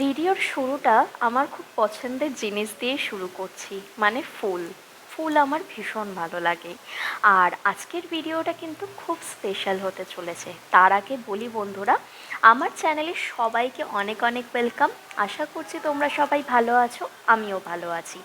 ভিডিওর শুরুটা আমার খুব পছন্দের জিনিস দিয়ে শুরু করছি মানে ফুল। ফুল আমার ভীষণ ভালো লাগে। আর আজকের ভিডিওটা কিন্তু খুব স্পেশাল হতে চলেছে। তার আগে বলি বন্ধুরা আমার চ্যানেলে সবাইকে অনেক অনেক ওয়েলকাম। আশা করছি তোমরা সবাই ভালো আছো, আমিও ভালো আছি।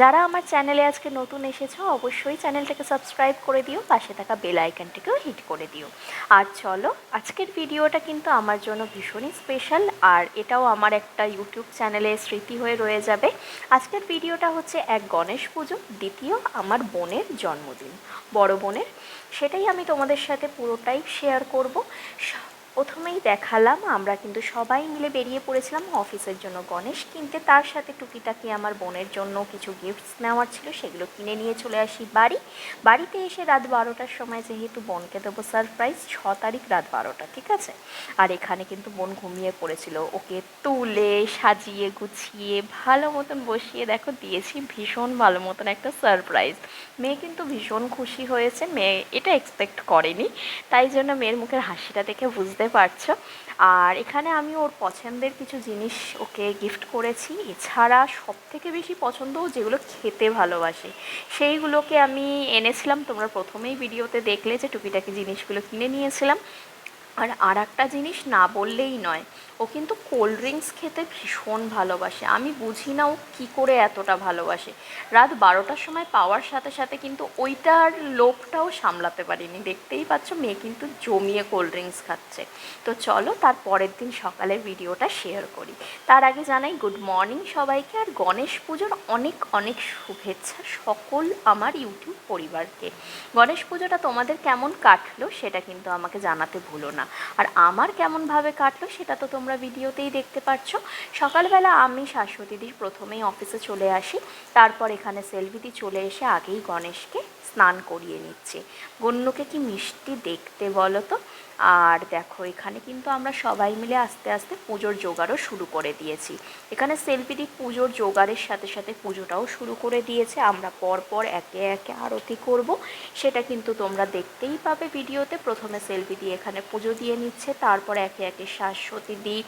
যারা আমার চ্যানেলে আজকে নতুন এসেছ, অবশ্যই চ্যানেলটাকে সাবস্ক্রাইব করে দিও, পাশে থাকা বেল আইকনটিকেও হিট করে দিও। আর চলো, আজকের ভিডিওটা কিন্তু আমার জন্য ভীষণই স্পেশাল, আর এটাও আমার একটা ইউটিউব চ্যানেলে স্মৃতি হয়ে রয়ে যাবে। আজকের ভিডিওটা হচ্ছে এক গণেশ পুজো, দ্বিতীয় আমার বোনের জন্মদিন। বড় বোনের, সেটাই আমি তোমাদের সাথে পুরোটাই শেয়ার করব। প্রথমেই দেখালাম, আমরা কিন্তু সবাই মিলে বেরিয়ে পড়েছিলাম অফিসের জন্য। গণেশ কিনতে তার সাথে টুকিটাকি আমার বোনের জন্য কিছু গিফটস নেওয়ার ছিল, সেগুলো কিনে নিয়ে চলে আসি বাড়ি। বাড়িতে এসে রাত বারোটার সময় যেহেতু বোনকে দেবো সারপ্রাইজ ছ তারিখ রাত বারোটা, ঠিক আছে? আর এখানে কিন্তু বোন ঘুমিয়ে পড়েছিল। ওকে তুলে, সাজিয়ে, গুছিয়ে, ভালো মতন বসিয়ে, দেখো দিয়েছি ভীষণ ভালো মতন একটা সারপ্রাইজ মেয়ে কিন্তু ভীষণ খুশি হয়েছে, মেয়ে এটা এক্সপেক্ট করেনি। তাই জন্য মেয়ের মুখের হাসিটা দেখে বুঝতে পারছ। আর এখানে আমি ওর পছন্দের কিছু জিনিস ওকে গিফট করেছি। এছাড়া সব থেকে বেশি পছন্দ যেগুলো খেতে ভালোবাসে, সেইগুলোকে আমি এনেছিলাম। তোমরা প্রথমেই ভিডিওতে দেখলে যে টুকিটাকি জিনিসগুলো কিনে নিয়েছিলাম। আর আর একটা জিনিস না বললেই নয়, ও কিন্তু কোল্ড ড্রিঙ্কস খেতে ভীষণ ভালোবাসে। আমি বুঝি না ও কী করে এতটা ভালোবাসে। রাত বারোটার সময় পাওয়ার সাথে সাথে কিন্তু ওইটার লোভটাও সামলাতে পারিনি। দেখতেই পাচ্ছ, মেয়ে কিন্তু জমিয়ে কোল্ড ড্রিঙ্কস খাচ্ছে। তো চলো তার পরের দিন সকালের ভিডিওটা শেয়ার করি। তার আগে জানাই, গুড মর্নিং সবাইকে আর গণেশ পুজোর অনেক অনেক শুভেচ্ছা সকল আমার ইউটিউব পরিবারকে। গণেশ পুজোটা তোমাদের কেমন কাটলো সেটা কিন্তু আমাকে জানাতে ভুলো না। আর আমার কেমনভাবে কাটলো সেটা তো তোমরা ভিডিওতেই দেখতে পাচ্ছ সকালবেলা আমি শাশ্বতীদির প্রথমেই অফিসে চলে আসি, তারপর এখানে সেলভিদি চলে এসে আগেই গণেশকে স্নান করিয়ে নিচ্ছে। গণ্যকে কি মিষ্টি দেখতে বলো তো? আর দেখো, এখানে কিন্তু আমরা সবাই মিলে আস্তে আস্তে পুজোর জোগাড়ও শুরু করে দিয়েছি। এখানে সেলফিদি পুজোর জোগাড়ের সাথে সাথে পুজোটাও শুরু করে দিয়েছে। আমরা পরপর একে একে আরতি করব। সেটা কিন্তু তোমরা দেখতেই পাবে ভিডিওতে। প্রথমে সেলফি দিয়ে এখানে পুজো দিয়ে নিচ্ছে, তারপর একে একে শাশ্বতী দি,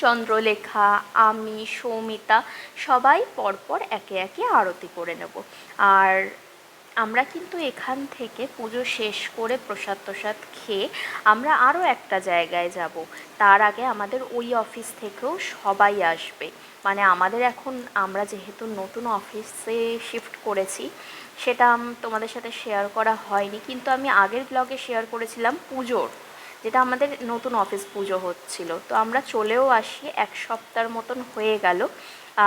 চন্দ্রলেখা, আমি, সৌমিতা, সবাই পরপর একে একে আরতি করে নেব। আর আমরা কিন্তু এখান থেকে পুজো শেষ করে প্রসাদ প্রসাদ খেয়ে আমরা আরও একটা জায়গায় যাব। তার আগে আমাদের ওই অফিস থেকেও সবাই আসবে। মানে আমাদের এখন আমরা যেহেতু নতুন অফিসে শিফট করেছি, সেটা তোমাদের সাথে শেয়ার করা হয়নি। কিন্তু আমি আগের ব্লগে শেয়ার করেছিলাম পুজোর। যেটা আমাদের নতুন অফিস পুজো হচ্ছিল। তো আমরা চলেও আসি, এক সপ্তাহের মতন হয়ে গেল।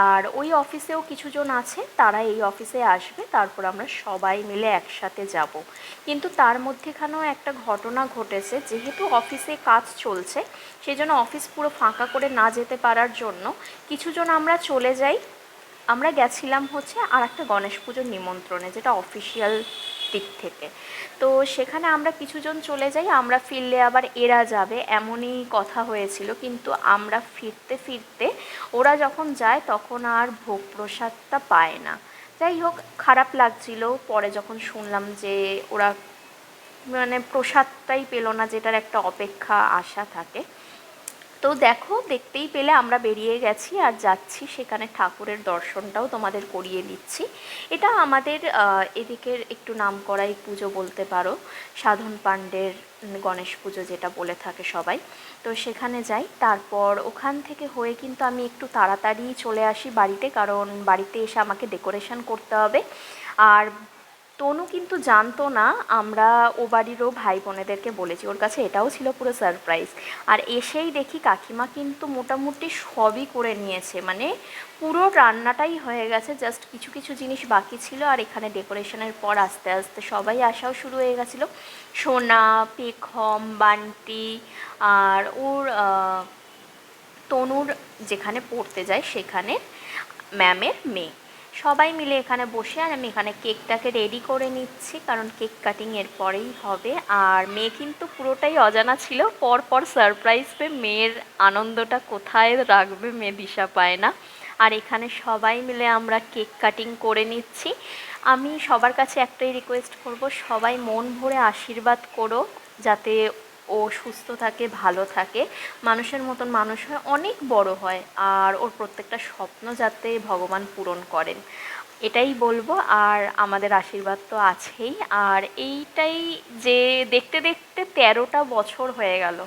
আর ওই অফিসেও কিছুজন আছে, তারা এই অফিসে আসবে, তারপর আমরা সবাই মিলে একসাথে যাব। কিন্তু তার মধ্যেখানেও একটা ঘটনা ঘটেছে, যেহেতু অফিসে কাজ চলছে সেই জন্য অফিস পুরো ফাঁকা করে না যেতে পারার জন্য কিছুজন আমরা চলে যাই। আমরা গেছিলাম হচ্ছে আর একটা গণেশ পুজোর নিমন্ত্রণে, যেটা অফিসিয়াল দিক থেকে। তো সেখানে আমরা কিছুজন চলে যাই, আমরা ফিরলে আবার এরা যাবে, এমনই কথা হয়েছিল। কিন্তু আমরা ফিরতে ফিরতে ওরা যখন যায় তখন আর ভোগ প্রসাদটা পায় না। যাই হোক, খারাপ লাগছিল। পরে যখন শুনলাম যে ওরা মানে প্রসাদটাই পেল না, যেটার একটা অপেক্ষা আশা থাকে তো দেখো, দেখতেই পেলে আমরা বেরিয়ে গেছি আর যাচ্ছি সেখানে ঠাকুরের দর্শনটাও তোমাদের করিয়ে দিচ্ছি। এটা আমাদের এদিকের একটু নাম করাই পুজো বলতে পারো, সাধন পাণ্ডের গণেশ পুজো যেটা বলে থাকে সবাই। তো সেখানে যাই, তারপর ওখান থেকে হয়ে কিন্তু আমি একটু তাড়াতাড়ি চলে আসি বাড়িতে, কারণ বাড়িতে এসে আমাকে ডেকোরেশন করতে হবে। আর তনু কিন্তু জানতো না, আমরা ও বাড়িরও ভাই বোনেদেরকে বলেছি। ওর কাছে এটাও ছিল পুরো সারপ্রাইজ আর এসেই দেখি কাকিমা কিন্তু মোটামুটি সবই করে নিয়েছে। মানে পুরো রান্নাটাই হয়ে গেছে জাস্ট কিছু কিছু জিনিস বাকি ছিল আর এখানে ডেকোরেশনের পর আস্তে আস্তে সবাই আসাও শুরু হয়ে গেছিল। সোনা, পেখম, বান্টি আর ওর তনুর যেখানে পড়তে যায় সেখানে ম্যামের মেয়ে। সবাই মিলে এখানে বসে আর আমি এখানে কেকটাকে রেডি করে নিচ্ছি, কারণ কেক কাটিং এর পরেই হবে। আর মেয়ে কিন্তু পুরোটাই অজানা ছিল। পর পর সারপ্রাইজ পেয়ে মেয়ের আনন্দটা কোথায় রাখবে মেয়ে দিশা পায় না। আর এখানে সবাই মিলে আমরা কেক কাটিং করে নিচ্ছি। আমি সবার কাছে একটাই রিকোয়েস্ট করব, সবাই মন ভরে আশীর্বাদ করো, যাতে ও সুস্থ থাকে, ভালো থাকে, মানুষের মতন মানুষ হয় অনেক বড় হয় আর ওর প্রত্যেকটা স্বপ্ন যাতে ভগবান পূরণ করেন। এটাই বলব আর আমাদের আশীর্বাদ তো আছেই আর এইটাই যে দেখতে দেখতে তেরোটা বছর হয়ে গেল।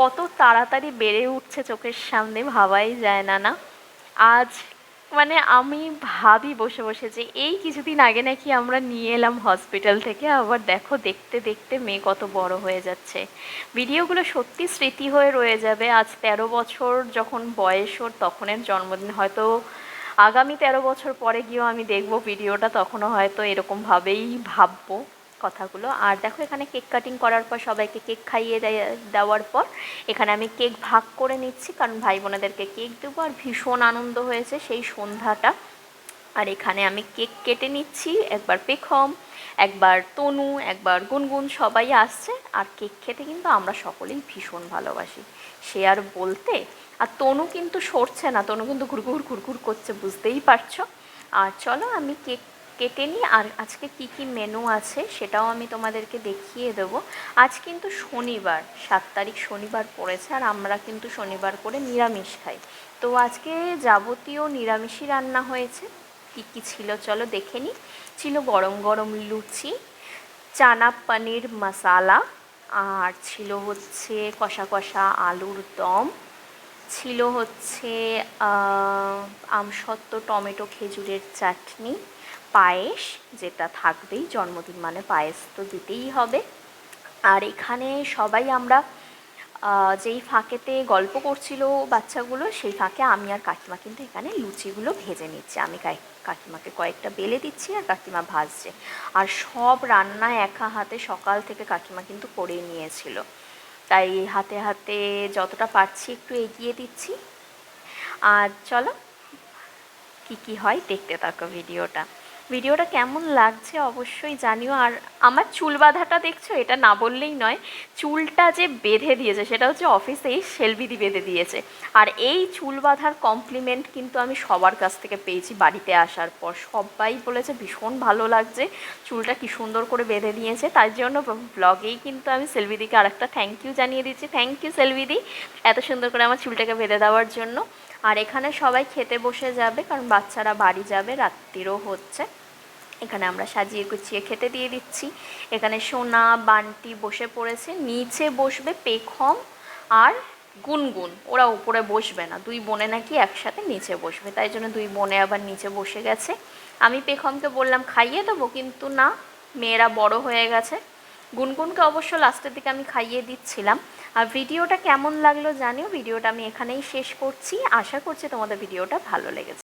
কত তাড়াতাড়ি বেড়ে উঠছে চোখের সামনে ভাবাই যায় না না। আজ মানে আমি ভাবি বসে বসে যে এই কিছুদিন আগে নাকি আমরা নিয়ে এলাম হসপিটাল থেকে, আবার দেখো দেখতে দেখতে মেয়ে কত বড় হয়ে যাচ্ছে। ভিডিওগুলো সত্যি স্মৃতি হয়ে রয়ে যাবে। আজ তেরো বছর যখন বয়স ওর, তখনের জন্মদিন। হয়তো আগামী তেরো বছর পরে গিয়েও আমি দেখব ভিডিওটা তখনও হয়তো এরকমভাবেই ভাববো। কথাগুলো। আর দেখো এখানে কেক কাটিং করার পর সবাইকে কেক খাইয়ে দেওয়ার পর এখানে আমি কেক ভাগ করে নিচ্ছি কারণ ভাই বোনেদেরকে কেক দেবো আর ভীষণ আনন্দ হয়েছে সেই সন্ধ্যাটা। আর এখানে আমি কেক কেটে নিচ্ছি, একবার পেখম, একবার তনু, একবার গুনগুন সবাই আসছে। আর কেক খেতে কিন্তু আমরা সকলেই ভীষণ ভালোবাসি, সে আর বলতে। আর তনু কিন্তু সরছে না, তনু কিন্তু ঘুরঘুর ঘুরঘুর করছে, বুঝতেই পারছ। আর চলো আমি কেক কেটে নিই। আর আজকে কি কি মেনু আছে সেটাও আমি তোমাদেরকে দেখিয়ে দেবো। আজ কিন্তু শনিবার, সাত তারিখ শনিবার পড়েছে আর আমরা কিন্তু শনিবার করে নিরামিষ খাই। তো আজকে যাবতীয় নিরামিষই রান্না হয়েছে। কী কী ছিল চলো দেখে নিই। ছিল গরম গরম লুচি, চানা পনির মশালা আর ছিল হচ্ছে কষা কষা আলুর দম, ছিল হচ্ছে আমসত্ত্ব, টমেটো, খেজুরের চাটনি পায়েস, যেটা থাকবেই, জন্মদিন মানে পায়েস তো দিতেই হবে। আর এখানে সবাই আমরা যেই ফাঁকেতে গল্প করছিল বাচ্চাগুলো, সেই ফাঁকে আমি আর কাকিমা কিন্তু এখানে লুচিগুলো ভেজে নিচ্ছি। আমি কাকিমাকে কয়েকটা বেলে দিচ্ছি আর কাকিমা ভাজছে। আর সব রান্না একা হাতে সকাল থেকে কাকিমা কিন্তু করেই নিয়েছিল। তাই হাতে হাতে যতটা পারছি একটু এগিয়ে দিচ্ছি। আর চলো, কি কি হয় দেখতে থাকো ভিডিওটা। ভিডিওটা কেমন লাগছে অবশ্যই জানিও। আর আমার চুল বাঁধাটা দেখছ? এটা না বললেই নয়, চুলটা যে বেঁধে দিয়েছে, সেটা হচ্ছে অফিসেই সেলবিদি বেঁধে দিয়েছে। আর এই চুল বাঁধার কমপ্লিমেন্ট কিন্তু আমি সবার কাছ থেকে পেয়েছি বাড়িতে আসার পর। সবাই বলেছে, ভীষণ ভালো লাগছে, চুলটা কি সুন্দর করে বেঁধে দিয়েছে। তার জন্য ব্লগেই কিন্তু আমি সেলবিদিকে আরেকটা থ্যাংক ইউ জানিয়ে দিচ্ছি। থ্যাংক ইউ সেলবিদি এত সুন্দর করে আমার চুলটাকে বেঁধে দেওয়ার জন্য। আর এখানে সবাই খেতে বসে যাবে, কারণ বাচ্চারা বাড়ি যাবে, রাত্রিরও হচ্ছে। এখানে আমরা সাজিয়ে গুছিয়ে খেতে দিয়ে দিচ্ছি। এখানে সোনা, বান্টি বসে পড়েছে। নিচে বসবে পেখম আর গুনগুন। ওরা উপরে বসবে না, দুই বোনে নাকি একসাথে নিচে বসবে। তাই জন্য দুই বোনে আবার নিচে বসে গেছে। আমি পেখমকে বললাম, খাইয়ে দেবো, কিন্তু না, মেয়েরা বড় হয়ে গেছে। গুনগুনকে অবশ্য লাস্টের দিকে আমি খাইয়ে দিচ্ছিলাম। আর ভিডিওটা কেমন লাগল জানিও, ভিডিওটা আমি এখানেই শেষ করছি। আশা করছি তোমাদের ভিডিওটা ভালো লেগেছে।